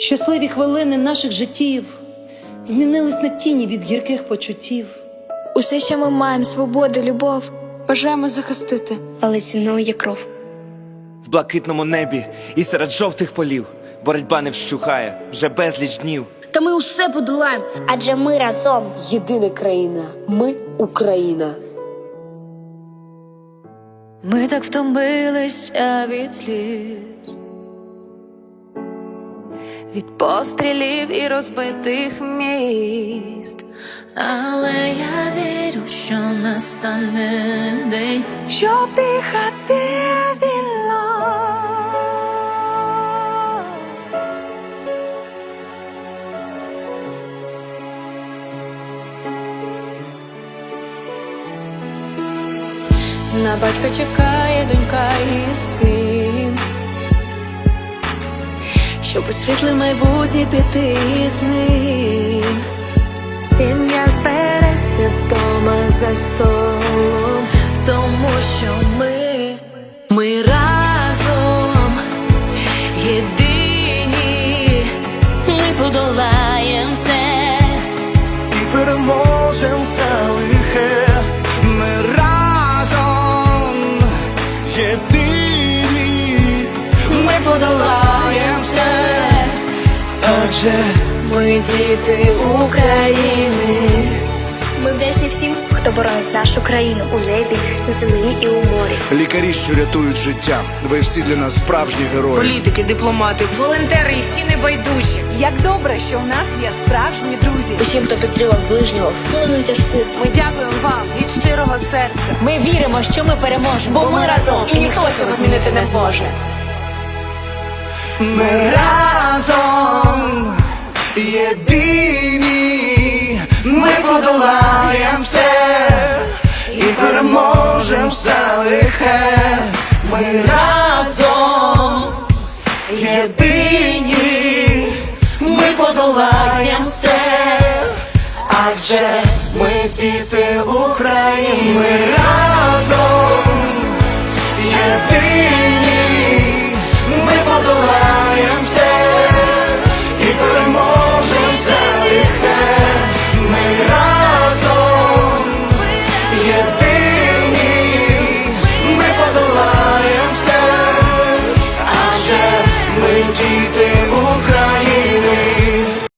Щасливі хвилини наших життів змінились на тіні від гірких почуттів. Усе, що ми маємо, свободу, любов, бажаємо захистити. але ціною є кров. В блакитному небі і серед жовтих полів боротьба не вщухає вже безліч днів. Та ми усе подолаємо. Адже ми разом. Єдина країна. Ми Україна. Ми так втомилися від сліз, від пострілів і розбитих міст. Але я вірю, що настане день, щоб дихати вільно. На батька чекає донька і син, у світле майбутнє піти з ним. Сім'я збереться вдома за столом, тому що ми, ми разом єдині, Адже Ми діти України. Ми вдячні всім, хто боронить нашу країну у небі, на землі і у морі. Лікарі, що рятують життя. Ви всі для нас справжні герої. Політики, дипломати, волонтери і всі небайдужі. Як добре, що у нас є справжні друзі. Усім, хто підтримав ближнього, хвилину тяжку. Ми дякуємо вам від щирого серця. Ми віримо, що ми переможемо. Бо ми разом і ніхто цього змінити не зможе. Ми разом все лихе, ми разом єдині, ми подолаємо все, адже ми діти України, ми разом єдині.